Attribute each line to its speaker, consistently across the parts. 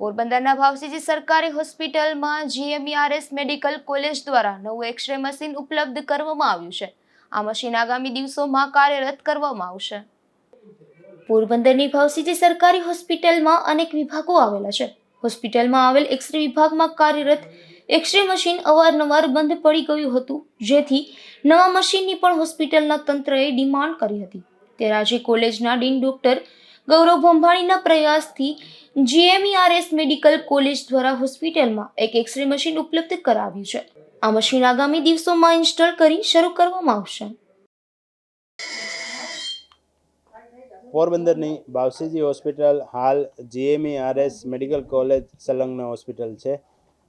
Speaker 1: પોરબંદરના ભાવસીજી સરકારી હોસ્પિટલમાં જીએમઈઆરએસ મેડિકલ કોલેજ દ્વારા નવું એક્સરે મશીન ઉપલબ્ધ કરવામાં આવ્યું છે. આ મશીન આગામી દિવસોમાં કાર્યરત કરવામાં આવશે. પોરબંદરની ભાવસીજી સરકારી હોસ્પિટલમાં અનેક વિભાગો આવેલા છે. હોસ્પિટલમાં આવેલ એક્સરે વિભાગમાં કાર્યરત એક્સરે મશીન અવારનવાર બંધ પડી ગયું હતું, જેથી નવા મશીનની પણ હોસ્પિટલના તંત્રએ ડિમાન્ડ કરી હતી. ત્યારે આજે કોલેજના ડીન ડોક્ટર ગૌરવ ભંભાણીના પ્રયાસથી જીએમઈઆરએસ મેડિકલ કોલેજ દ્વારા હોસ્પિટલમાં એક એક્સરે મશીન ઉપલબ્ધ કરાવ્યું છે. આ મશીન આગામી દિવસોમાં ઇન્સ્ટોલ કરી શરૂ કરવામાં આવશે.
Speaker 2: પોરબંદરની બાવસીજી હોસ્પિટલ હાલ જીએમઈઆરએસ મેડિકલ કોલેજ સંલગ્ન હોસ્પિટલ છે.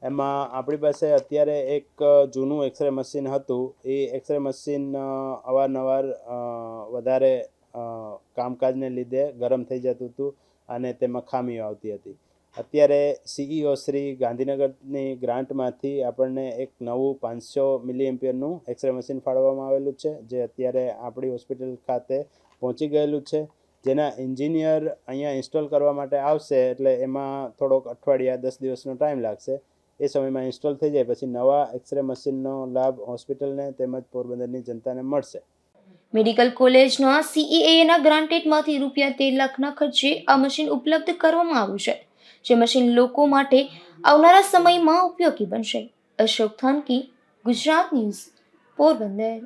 Speaker 2: એમાં આપણી પાસે અત્યારે એક જૂનું એક્સરે મશીન હતું. એ એક્સરે મશીન અવારનવાર વધારે કામકાજને લીધે ગરમ થઈ જતું હતું અને તેમાં ખામીઓ આવતી હતી. અત્યારે સીઈઓ શ્રી ગાંધીનગરની ગ્રાન્ટમાંથી આપણને એક નવું પાંચસો મિલી એમ્પિયરનું એક્સરે મશીન ફાળવવામાં આવેલું છે, જે અત્યારે આપણી હોસ્પિટલ ખાતે પહોંચી ગયેલું છે. જેના એન્જિનિયર અહીંયા ઇન્સ્ટોલ કરવા માટે આવશે એટલે એમાં થોડોક અઠવાડિયા, દસ દિવસનો ટાઈમ લાગશે. એ સમયમાં ઇન્સ્ટોલ થઈ જાય, પછી નવા એક્સરે મશીનનો લાભ હોસ્પિટલને તેમજ પોરબંદરની જનતાને મળશે.
Speaker 1: મેડિકલ કોલેજના સીઈએના ગ્રાન્ટેડમાંથી રૂપિયા તેર લાખના ખર્ચે આ મશીન ઉપલબ્ધ કરવામાં આવ્યું છે, જે મશીન લોકો માટે આવનારા સમયમાં ઉપયોગી બનશે. અશોક થાનકી, ગુજરાત ન્યૂઝ, પોરબંદર.